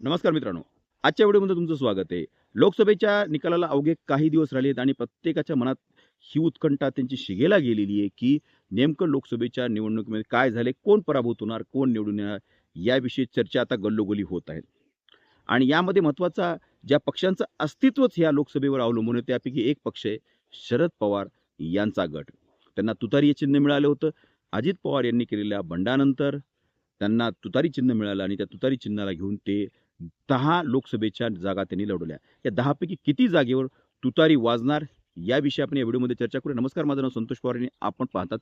नमस्कार मित्रांनो. आजच्या व्हिडिओमध्ये तुमचं स्वागत आहे. लोकसभेच्या निकालाला अवघे काही दिवस राहिले आहेत आणि प्रत्येकाच्या मनात ही उत्कंठा त्यांची शिगेला गेलेली आहे की नेमकं लोकसभेच्या निवडणुकीमध्ये काय झाले कोण पराभूत होणार कोण निवडून येणार याविषयी चर्चा आता गल्लोगोली होत आहेत आणि यामध्ये महत्त्वाचा ज्या पक्षांचं अस्तित्वच ह्या लोकसभेवर अवलंबून आहे त्यापैकी एक पक्ष आहे शरद पवार यांचा गट. त्यांना तुतारी हे चिन्ह मिळालं होतं. अजित पवार यांनी केलेल्या बंडानंतर त्यांना तुतारी चिन्ह मिळालं आणि त्या तुतारी चिन्हाला घेऊन ते दहा लोकसभेच्या जागा त्यांनी लढवल्या. या दहापैकी किती जागेवर तुतारी वाजणार याविषयी आपण या व्हिडिओमध्ये चर्चा करूया. नमस्कार माझं नाव संतोष पवार आणि आपण पाहतात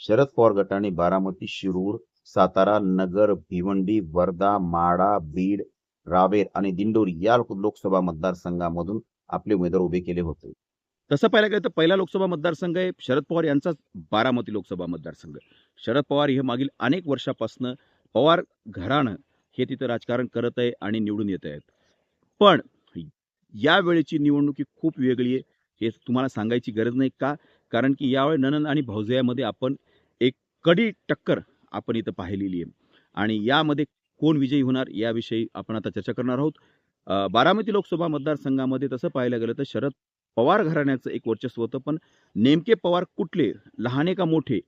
शरद पवार गटाने बारामती शिरूर सातारा नगर भिवंडी वर्धा माडा बीड रावेर आणि दिंडोरी या लोकसभा मतदारसंघामधून आपले उमेदवार उभे केले होते. तसं पाहायला गेलं तर पहिला लोकसभा मतदारसंघ आहे शरद पवार यांचाच बारामती लोकसभा मतदारसंघ. शरद पवार हे मागील अनेक वर्षापासनं पवार घराणं हे तिथं राजकारण करत आहे आणि निवडून येत आहेत. पण या वेळेची निवडणूक ही खूप वेगळी आहे. हे तुम्हाला सांगायची गरज नाही का? कारण की यावेळी ननन आणि भाऊजयामध्ये आपण एक कडी टक्कर आपण इथं पाहिलेली आहे. आणि यामध्ये कोण विजयी होणार याविषयी आपण आता चर्चा करणार आहोत. बारामती लोकसभा मतदारसंघामध्ये तसं पाहायला गेलं तर शरद पवार घराण्याचं एक वर्चस्व होतं. पण नेमके पवार कुठले? लहाने का मोठे?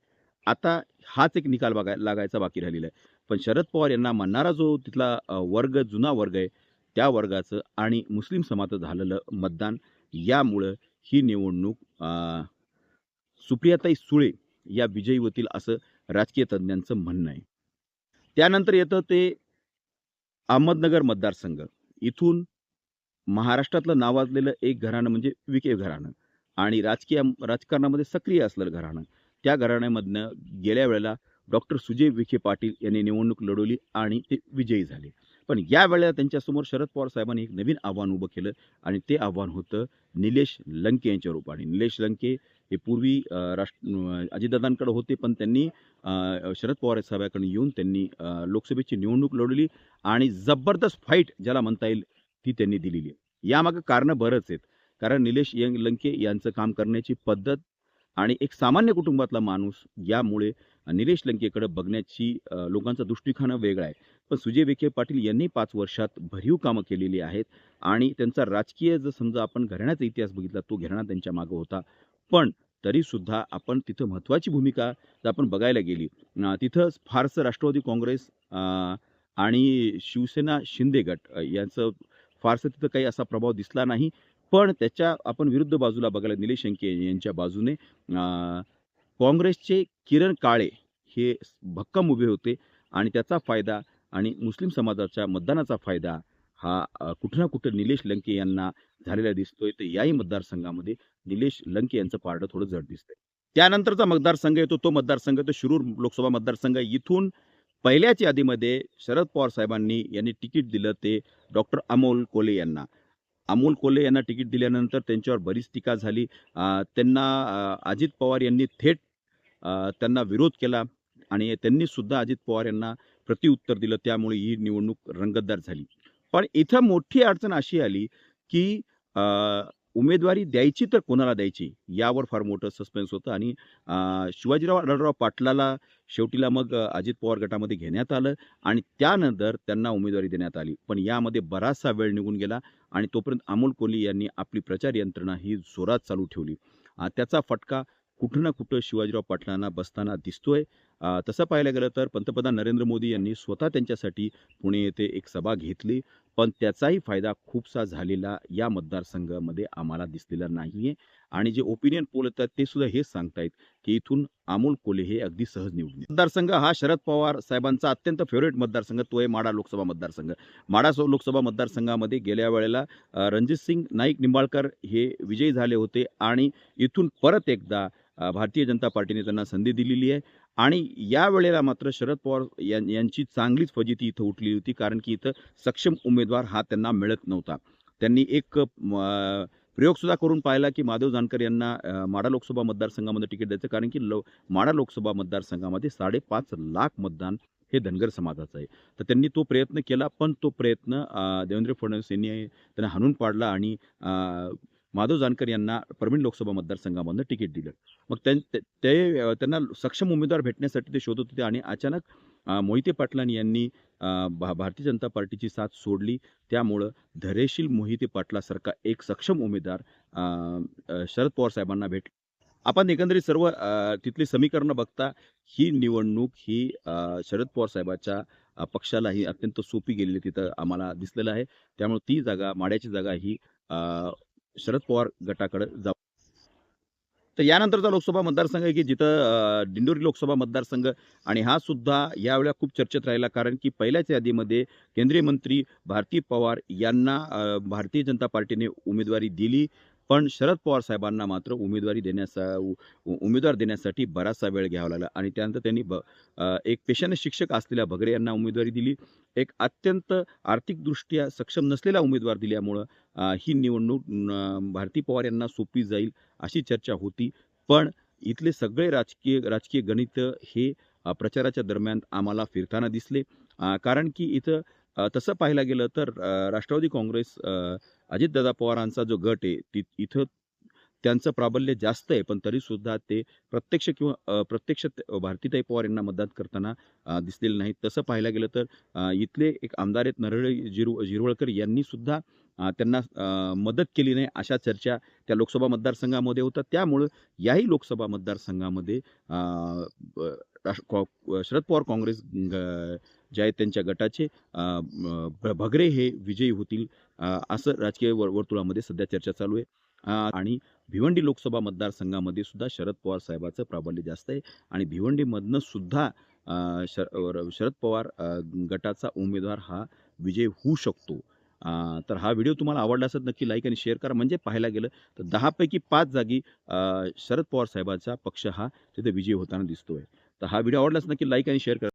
आता हाच एक निकाल बघाय लागायचा बाकी राहिलेला आहे. पण शरद पवार यांना म्हणणारा जो तिथला वर्ग जुना वर्ग आहे त्या वर्गाचं आणि मुस्लिम समाजाचं झालेलं मतदान यामुळं ही निवडणूक सुप्रियाताई सुळे या विजयी होतील असं राजकीय तज्ज्ञांचं म्हणणं आहे. त्यानंतर येतं ते अहमदनगर मतदारसंघ. इथून महाराष्ट्रातलं नावाजलेलं एक घराणं म्हणजे विके घराणं आणि राजकीय राजकारणामध्ये सक्रिय असलेलं घराणं. त्या घराण्यामधनं गेल्या वेळेला डॉक्टर सुजय विखे पाटील यांनी निवडणूक लढवली आणि ते विजयी झाले. पण या वेळेला त्यांच्यासमोर शरद पवार साहेबांनी एक नवीन आव्हान उभं केलं आणि ते आव्हान होतं निलेश लंके यांच्या रूपाने. निलेश लंके हे पूर्वी राष्ट्र अजितदादांकडे होते पण त्यांनी शरद पवार साहेबांकडे येऊन त्यांनी लोकसभेची निवडणूक लढवली आणि जबरदस्त फाईट ज्याला म्हणता येईल ती त्यांनी दिलेली आहे. यामागं कारणं बरंच आहेत. कारण निलेश यंग लंके यांचं काम करण्याची पद्धत आणि एक सामान्य कुटुंबातला माणूस यामुळे निलेश लंकेकडे बघण्याची लोकांचा दृष्टिकोन वेगळा आहे. पण सुजय विखे पाटील यांनी पाच वर्षात भरीव कामं केलेली आहेत आणि त्यांचा राजकीय जर समजा आपण घराण्याचा इतिहास बघितला तो घराणा त्यांच्या मागं होता. पण तरीसुद्धा आपण तिथं महत्त्वाची भूमिका जर आपण बघायला गेली तिथं फारसं राष्ट्रवादी काँग्रेस आणि शिवसेना शिंदे गट यांचं फारसं तिथं काही असा प्रभाव दिसला नाही. पण त्याच्या आपण विरुद्ध बाजूला बघायला निलेश शेंके यांच्या बाजूने काँग्रेसचे किरण काळे हे भक्कम उभे होते आणि त्याचा फायदा आणि मुस्लिम समाजाच्या मतदानाचा फायदा हा कुठं ना कुठं निलेश लंके यांना झालेला दिसतोय. तर याही मतदारसंघामध्ये निलेश लंके यांचं पारडं थोडं जड दिसतंय. त्यानंतरचा मतदारसंघ येतो तो मतदारसंघ येतो शिरूर लोकसभा मतदारसंघ. इथून पहिल्याच यादीमध्ये शरद पवार साहेबांनी यांनी तिकीट दिलं ते डॉक्टर अमोल कोले यांना. अमोल कोल्हे यांना तिकीट दिल्यानंतर त्यांच्यावर बरीच टीका झाली. त्यांना अजित पवार यांनी थेट त्यांना विरोध केला आणि त्यांनी सुद्धा अजित पवार यांना प्रतिउत्तर दिलं. त्यामुळे ही निवडणूक रंगतदार झाली. पण इथं मोठी अडचण अशी आली की उमेदवारी द्यायची तर कोणाला द्यायची? यावर फार मोठं सस्पेन्स होतं आणि शिवाजीराव आढळराव पाटलाला शेवटीला मग अजित पवार गटामध्ये घेण्यात आलं आणि त्यानंतर त्यांना उमेदवारी देण्यात आली. पण यामध्ये बराचसा वेळ निघून गेला आणि तोपर्यंत अमोल कोली यांनी आपली प्रचार यंत्रणा ही जोरात चालू ठेवली. त्याचा फटका कुठं ना कुठं शिवाजीराव पाटलांना बसताना दिसतोय. तसं पाहायला गेलं तर पंतप्रधान नरेंद्र मोदी यांनी स्वतः त्यांच्यासाठी पुणे येथे एक सभा घेतली. पण त्याचाही फायदा खूपसा झालेला या मतदारसंघामध्ये आम्हाला दिसलेला नाही आहे आणि जे ओपिनियन पोल येतात ते सुद्धा हेच सांगतायत की इथून अमोल कोले हे अगदी सहज निवडले मतदारसंघ हा शरद पवार साहेबांचा अत्यंत फेवरेट मतदारसंघ तो आहे माडा लोकसभा मतदारसंघ. माडा लोकसभा मतदारसंघामध्ये गेल्या वेळेला रणजित सिंग नाईक निंबाळकर हे विजयी झाले होते आणि इथून परत एकदा भारतीय जनता पार्टीने त्यांना संधी दिलेली आहे. आणि या वेळेला मात्र शरद पवार यां- यांची चांगलीच फजिती इथं उठली होती कारण की इथं सक्षम उमेदवार हा त्यांना मिळत नव्हता. त्यांनी एक प्रयोगसुद्धा प्रयोग सुद्धा करून पाहिला की माधव जानकर यांना माडा लोकसभा मतदारसंघामध्ये तिकीट द्यायचं कारण की लो माडा लोकसभा मतदारसंघामध्ये साडेपाच लाख मतदान हे धनगर समाजाचं आहे. तर त्यांनी तो प्रयत्न केला पण तो प्रयत्न देवेंद्र फडणवीस यांनी त्यांना हाणून पाडला आणि माधव जानकर यांना परभणी लोकसभा मतदारसंघामधनं तिकीट दिलं. मग त्यां ते ते, त्यांना सक्षम उमेदवार भेटण्यासाठी ते शोधत होते आणि अचानक मोहिते पाटलांनी यांनी भा भारतीय जनता पार्टीची साथ सोडली. त्यामुळं धैर्यशील मोहिते पाटलासारखा एक सक्षम उमेदवार शरद पवार साहेबांना भेट आपण एकंदरीत सर्व तिथली समीकरणं बघता ही निवडणूक ही शरद पवार साहेबाच्या पक्षालाही पक्षाला ही अत्यंत सोपी गेलेली तिथं आम्हाला दिसलेलं आहे. त्यामुळे ती जागा माड्याची जागा ही शरद पवार गटाकडे जाऊ. तर यानंतरचा लोकसभा मतदारसंघ आहे की जिथं दिंडोरी लोकसभा मतदारसंघ आणि हा सुद्धा यावेळेला खूप चर्चेत राहिला. कारण की पहिल्याच यादीमध्ये केंद्रीय मंत्री भारती पवार यांना भारतीय जनता पार्टीने उमेदवारी दिली. पण शरद पवार साहेबांना मात्र उमेदवारी देण्याचा उमेदवार देण्यासाठी बराचसा वेळ घ्यावा लागला आणि त्यानंतर त्यांनी ब एक पेशाने शिक्षक असलेल्या भगरे यांना उमेदवारी दिली. एक अत्यंत आर्थिकदृष्ट्या सक्षम नसलेला उमेदवार दिल्यामुळं ही निवडणूक भारती पवार यांना सोपी जाईल अशी चर्चा होती. पण इथले सगळे राजकीय राजकीय गणित हे प्रचाराच्या दरम्यान आम्हाला फिरताना दिसले. कारण की इथं तसं पाहायला गेलं तर राष्ट्रवादी काँग्रेस अजितदादा पवारांचा जो गट आहे ती इथं त्यांचं प्राबल्य जास्त आहे पण तरीसुद्धा ते प्रत्यक्ष किंवा प्रत्यक्ष भारतीताई पवार यांना मतदान करताना दिसलेले नाहीत. तसं पाहायला गेलं तर इथले एक आमदार आहेत नरळी जिरु जिरवळकर यांनी सुद्धा त्यांना मदत केली नाही अशा चर्चा त्या लोकसभा मतदारसंघामध्ये होतात. त्यामुळं याही लोकसभा मतदारसंघामध्ये शरद पवार काँग्रेस जे आहेत त्यांच्या गटाचे भगरे हे विजयी होतील असं राजकीय वर- वर्तुळामध्ये सध्या चर्चा चालू आहे. आणि भिवंडी लोकसभा मतदारसंघामध्ये सुद्धा शरद पवार साहेबाचं प्राबल्य जास्त आहे आणि भिवंडीमधनं सुद्धा शर शरद पवार गटाचा उमेदवार हा विजय होऊ शकतो. तर हा व्हिडिओ तुम्हाला आवडला असेल नक्की लाईक आणि शेअर करा. म्हणजे पाहायला गेलं तर दहापैकी पाच जागी शरद पवार साहेबांचा पक्ष हा तिथे विजय होताना दिसतोय. तर हा व्हिडिओ आवडलाच नक्की लाईक आणि शेअर करा.